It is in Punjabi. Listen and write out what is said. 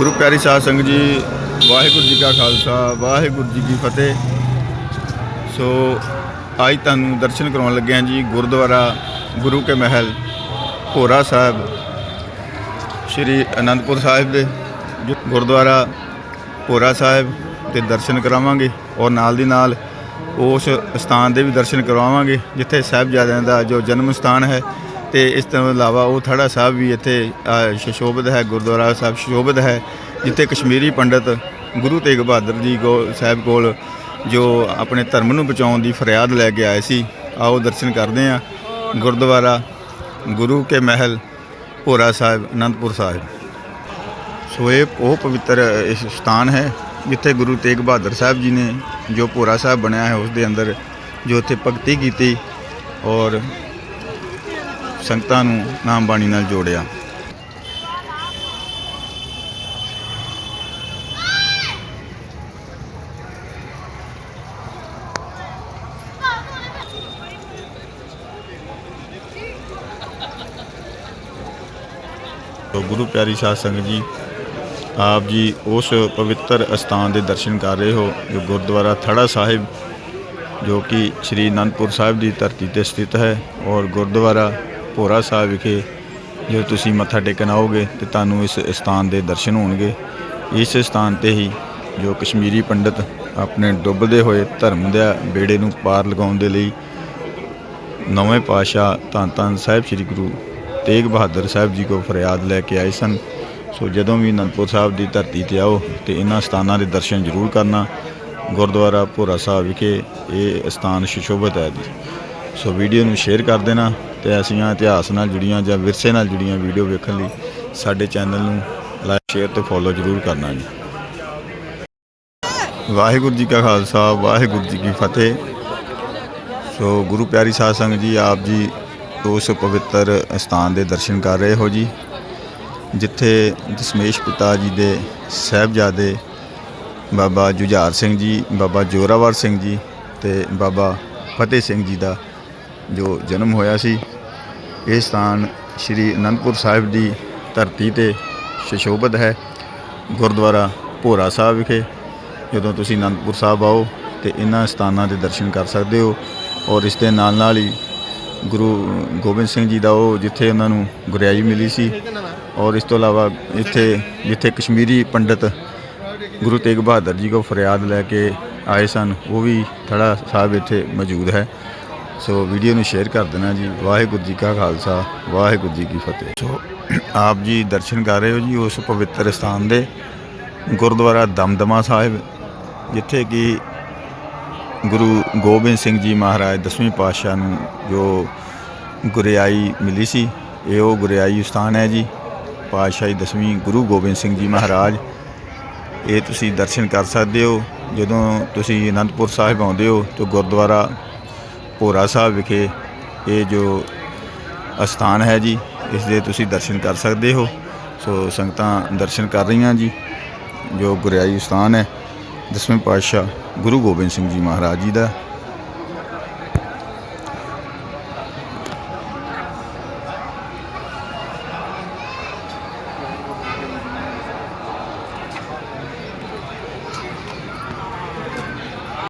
ਗੁਰੂ ਪਿਆਰੀ ਸਾਧ ਸੰਗਤ ਜੀ, ਵਾਹਿਗੁਰੂ ਜੀ ਕਾ ਖਾਲਸਾ, ਵਾਹਿਗੁਰੂ ਜੀ ਕੀ ਫਤਿਹ। ਸੋ ਅੱਜ ਤੁਹਾਨੂੰ ਦਰਸ਼ਨ ਕਰਾਉਣ ਲੱਗੇ ਹਾਂ ਜੀ, ਗੁਰਦੁਆਰਾ ਗੁਰੂ ਕੇ ਮਹਿਲ, ਭੋਰਾ ਸਾਹਿਬ, ਸ਼੍ਰੀ ਅਨੰਦਪੁਰ ਸਾਹਿਬ ਦੇ ਗੁਰਦੁਆਰਾ ਭੋਰਾ ਸਾਹਿਬ ਦੇ ਦਰਸ਼ਨ ਕਰਾਵਾਂਗੇ ਔਰ ਨਾਲ ਦੀ ਨਾਲ ਉਸ ਸਥਾਨ ਦੇ ਵੀ ਦਰਸ਼ਨ ਕਰਵਾਵਾਂਗੇ ਜਿੱਥੇ ਸਾਹਿਬਜ਼ਾਦਿਆਂ ਦਾ ਜੋ ਜਨਮ ਸਥਾਨ ਹੈ ਤੇ ਇਸ ਤੋਂ ਇਲਾਵਾ ਉਹ ਥੜਾ ਸਾਹਿਬ ਵੀ ਇੱਥੇ ਅ, ਸੁਸ਼ੋਭਿਤ ਹੈ ਗੁਰਦੁਆਰਾ ਸਾਹਿਬ ਸੁਸ਼ੋਭਿਤ ਹੈ ਜਿੱਥੇ ਕਸ਼ਮੀਰੀ ਪੰਡਤ ਗੁਰੂ ਤੇਗ ਬਹਾਦਰ ਜੀ ਕੋ ਸਾਹਿਬ ਕੋਲ ਜੋ ਆਪਣੇ ਧਰਮ ਨੂੰ ਬਚਾਉਣ ਦੀ ਫਰਿਆਦ ਲੈ ਕੇ ਆਏ ਸੀ ਆਓ ਦਰਸ਼ਨ ਕਰਦੇ ਹਾਂ। ਗੁਰਦੁਆਰਾ ਗੁਰੂ ਕੇ ਮਹਿਲ ਭੋਰਾ ਸਾਹਿਬ ਅਨੰਦਪੁਰ ਸਾਹਿਬ। ਸੋ ਇਹ ਉਹ ਪਵਿੱਤਰ ਇਸ ਸਥਾਨ ਹੈ ਜਿੱਥੇ ਗੁਰੂ ਤੇਗ ਬਹਾਦਰ ਸਾਹਿਬ ਜੀ ਨੇ ਜੋ ਭੋਰਾ ਸਾਹਿਬ ਬਣਿਆ ਹੈ ਉਸ ਦੇ ਅੰਦਰ ਜੋ ਉੱਥੇ ਭਗਤੀ ਕੀਤੀ ਔਰ ਸੰਗਤਾਂ ਨੂੰ ਨਾਮ ਬਾਣੀ ਨਾਲ ਜੋੜਿਆ। ਤੋ ਗੁਰੂ ਪਿਆਰੀ ਸਾਧ ਸੰਗਤ ਜੀ, ਆਪ ਜੀ ਉਸ ਪਵਿੱਤਰ ਅਸਥਾਨ ਦੇ ਦਰਸ਼ਨ ਕਰ ਰਹੇ ਹੋ, ਜੋ ਗੁਰਦੁਆਰਾ ਥੜਾ ਸਾਹਿਬ, ਜੋ ਕਿ ਸ੍ਰੀ ਅਨੰਦਪੁਰ ਸਾਹਿਬ ਦੀ ਧਰਤੀ ਤੇ ਸਥਿਤ ਹੈ ਔਰ ਗੁਰਦੁਆਰਾ ਭੋਰਾ ਸਾਹਿਬ ਵਿਖੇ ਜੋ ਤੁਸੀਂ ਮੱਥਾ ਟੇਕਣ ਆਓਗੇ ਤੇ ਤੁਹਾਨੂੰ ਇਸ ਸਥਾਨ ਦੇ ਦਰਸ਼ਨ ਹੋਣਗੇ। ਇਸ ਸਥਾਨ ਤੇ ਹੀ ਜੋ ਕਸ਼ਮੀਰੀ ਪੰਡਤ ਆਪਣੇ ਡੁੱਬਦੇ ਹੋਏ ਧਰਮ ਦੇ ਬੇੜੇ ਨੂੰ ਪਾਰ ਲਗਾਉਣ ਦੇ ਲਈ ਨਵੇਂ ਪਾਤਸ਼ਾਹ ਧੰਨ ਧੰਨ ਸਾਹਿਬ ਸ੍ਰੀ ਗੁਰੂ ਤੇਗ ਬਹਾਦਰ ਸਾਹਿਬ ਜੀ ਕੋ ਫਰਿਆਦ ਲੈ ਕੇ ਆਏ ਸਨ। ਸੋ ਜਦੋਂ ਵੀ ਅਨੰਦਪੁਰ ਸਾਹਿਬ ਦੀ ਧਰਤੀ ਤੇ ਆਓ ਤੇ ਇਹਨਾਂ ਸਥਾਨਾਂ ਦੇ ਦਰਸ਼ਨ ਜ਼ਰੂਰ ਕਰਨਾ। ਗੁਰਦੁਆਰਾ ਭੋਰਾ ਸਾਹਿਬ ਵਿਖੇ ਇਹ ਸਥਾਨ ਸੁਸ਼ੋਭਿਤ ਹੈ ਜੀ। ਸੋ ਵੀਡੀਓ ਨੂੰ ਸ਼ੇਅਰ ਕਰ ਦੇਣਾ ਤੇ ਐਸੀਆਂ ਇਤਿਹਾਸ ਨਾਲ ਜੁੜੀਆਂ ਜਾਂ ਵਿਰਸੇ ਨਾਲ ਜੁੜੀਆਂ ਵੀਡੀਓ ਵੇਖਣ ਲਈ ਸਾਡੇ ਚੈਨਲ ਨੂੰ ਲਾਈਕ, ਸ਼ੇਅਰ ਤੇ ਫੋਲੋ ਜ਼ਰੂਰ ਕਰਨਾ ਜੀ। ਵਾਹਿਗੁਰੂ ਜੀ ਕਾ ਖਾਲਸਾ, ਵਾਹਿਗੁਰੂ ਜੀ ਕੀ ਫਤਿਹ। ਸੋ ਗੁਰੂ ਪਿਆਰੀ ਸਾਧ ਸੰਗਤ ਜੀ, ਆਪ ਜੀ ਉਸ ਪਵਿੱਤਰ ਸਥਾਨ ਦੇ ਦਰਸ਼ਨ ਕਰ ਰਹੇ ਹੋ ਜੀ, ਜਿੱਥੇ ਦਸ਼ਮੇਸ਼ ਪਿਤਾ ਜੀ ਦੇ ਸਾਹਿਬਜ਼ਾਦੇ ਬਾਬਾ ਜੁਝਾਰ ਸਿੰਘ ਜੀ, ਬਾਬਾ ਜੋਰਾਵਰ ਸਿੰਘ ਜੀ ਤੇ ਬਾਬਾ ਫਤਿਹ ਸਿੰਘ ਜੀ ਦਾ ਜੋ ਜਨਮ ਹੋਇਆ ਸੀ, ਇਹ ਸਥਾਨ ਸ੍ਰੀ ਅਨੰਦਪੁਰ ਸਾਹਿਬ ਦੀ ਧਰਤੀ ਤੇ ਸੁਸ਼ੋਭਿਤ ਹੈ। ਗੁਰਦੁਆਰਾ ਭੋਰਾ ਸਾਹਿਬ ਵਿਖੇ ਜਦੋਂ ਤੁਸੀਂ ਅਨੰਦਪੁਰ ਸਾਹਿਬ ਆਓ ਤੇ ਇਹਨਾਂ ਸਥਾਨਾਂ ਦੇ ਦਰਸ਼ਨ ਕਰ ਸਕਦੇ ਹੋ ਔਰ ਇਸ ਦੇ ਨਾਲ ਨਾਲ ਹੀ ਗੁਰੂ ਗੋਬਿੰਦ ਸਿੰਘ ਜੀ ਦਾ ਉਹ ਜਿੱਥੇ ਉਹਨਾਂ ਨੂੰ ਗੁਰਿਆਈ ਮਿਲੀ ਸੀ ਔਰ ਇਸ ਤੋਂ ਇਲਾਵਾ ਇੱਥੇ, ਜਿੱਥੇ ਕਸ਼ਮੀਰੀ ਪੰਡਤ ਗੁਰੂ ਤੇਗ ਬਹਾਦਰ ਜੀ ਕੋ ਫਰਿਆਦ ਲੈ ਕੇ ਆਏ ਸਨ, ਉਹ ਵੀ ਥੜਾ ਸਾਹਿਬ ਇੱਥੇ ਮੌਜੂਦ ਹੈ। ਸੋ ਵੀਡੀਓ ਨੂੰ ਸ਼ੇਅਰ ਕਰ ਦੇਣਾ ਜੀ। ਵਾਹਿਗੁਰੂ ਜੀ ਕਾ ਖਾਲਸਾ, ਵਾਹਿਗੁਰੂ ਜੀ ਕੀ ਫਤਿਹ। ਸੋ ਆਪ ਜੀ ਦਰਸ਼ਨ ਕਰ ਰਹੇ ਹੋ ਜੀ ਉਸ ਪਵਿੱਤਰ ਸਥਾਨ ਦੇ ਗੁਰਦੁਆਰਾ ਦਮਦਮਾ ਸਾਹਿਬ, ਜਿੱਥੇ ਕਿ ਗੁਰੂ ਗੋਬਿੰਦ ਸਿੰਘ ਜੀ ਮਹਾਰਾਜ ਦਸਵੇਂ ਪਾਤਸ਼ਾਹ ਨੂੰ ਜੋ ਗੁਰਿਆਈ ਮਿਲੀ ਸੀ, ਇਹ ਉਹ ਗੁਰਿਆਈ ਸਥਾਨ ਹੈ ਜੀ। ਪਾਤਸ਼ਾਹੀ ਦਸਵੀਂ ਗੁਰੂ ਗੋਬਿੰਦ ਸਿੰਘ ਜੀ ਮਹਾਰਾਜ, ਇਹ ਤੁਸੀਂ ਦਰਸ਼ਨ ਕਰ ਸਕਦੇ ਹੋ। ਜਦੋਂ ਤੁਸੀਂ ਅਨੰਦਪੁਰ ਸਾਹਿਬ ਆਉਂਦੇ ਹੋ ਤਾਂ ਗੁਰਦੁਆਰਾ ਭੋਰਾ ਸਾਹਿਬ ਵਿਖੇ ਇਹ ਜੋ ਅਸਥਾਨ ਹੈ ਜੀ, ਇਸ ਦੇ ਤੁਸੀਂ ਦਰਸ਼ਨ ਕਰ ਸਕਦੇ ਹੋ। ਸੋ ਸੰਗਤਾਂ ਦਰਸ਼ਨ ਕਰ ਰਹੀਆਂ ਜੀ, ਜੋ ਗੁਰਿਆਈ ਸਥਾਨ ਹੈ। ਦਸਵੇਂ ਪਾਤਸ਼ਾਹ ਗੁਰੂ ਗੋਬਿੰਦ ਸਿੰਘ ਜੀ ਮਹਾਰਾਜ ਜੀ ਦਾ